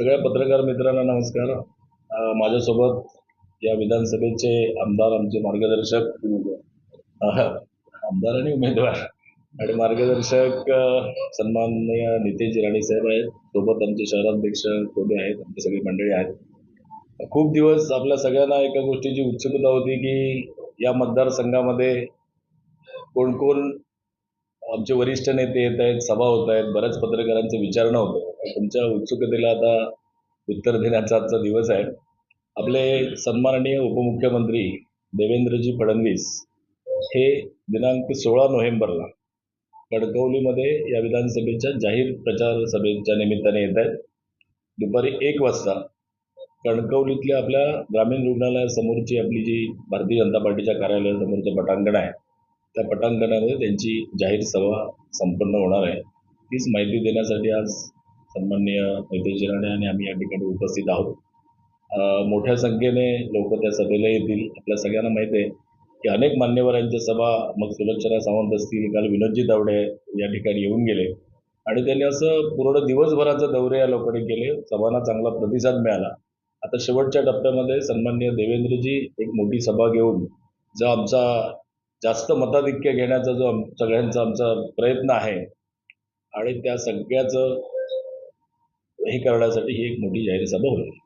सगळ्या पत्रकार मित्रांना नमस्कार. माझ्यासोबत या विधानसभेचे आमदार आमचे मार्गदर्शक आमदार आणि उमेदवार आणि मार्गदर्शक सन्माननीय नितेश राणे साहेब आहेत. सोबत आमचे शहराध्यक्ष कोबे आहेत. आमची सगळी मंडळी आहेत. खूप दिवस आपल्या सगळ्यांना एका गोष्टीची उत्सुकता होती की या मतदारसंघामध्ये कोण कोण आमचे वरिष्ठ नेते येत आहेत सभा होत आहेत बऱ्याच पत्रकारांचे विचारणं होतं. तुमच्या उत्सुकतेला आता उत्तर देण्याचा आजचा दिवस आहे. आपले सन्माननीय उपमुख्यमंत्री देवेंद्रजी फडणवीस हे दिनांक सोळा नोव्हेंबरला कणकवलीमध्ये या विधानसभेच्या जाहीर प्रचार सभेच्या निमित्ताने येत आहेत. दुपारी एक वाजता कणकवलीतल्या आपल्या ग्रामीण रुग्णालयासमोरची आपली जी भारतीय जनता पार्टीच्या कार्यालयासमोरचं पटांगण आहे त्या पटांगणामध्ये त्यांची जाहीर सभा संपन्न होणार आहे. तीच माहिती देण्यासाठी आज सन्माननीय नितेश राणे आणि आम्ही या ठिकाणी उपस्थित आहोत. मोठ्या संख्येने लोक त्या सभेला येतील. आपल्या सगळ्यांना माहिती आहे की अनेक मान्यवरांच्या सभा मग सुलक्षणा सावंत असतील काल विनोदजी तावडे या ठिकाणी येऊन गेले. आणि त्यांनी असं पूर्ण दिवसभराचं दौरे या लोकांनी केले. सभांना चांगला प्रतिसाद मिळाला. आता शेवटच्या टप्प्यामध्ये सन्मान्य देवेंद्रजी एक मोठी सभा घेऊन जो आमचा जास्त मताधिक्य घेण्याचा जो सगळ्यांचा आमचा प्रयत्न आहे आणि त्या सगळ्याचं हे करण्यासाठी ही एक मोठी जाहीर सभा होईल.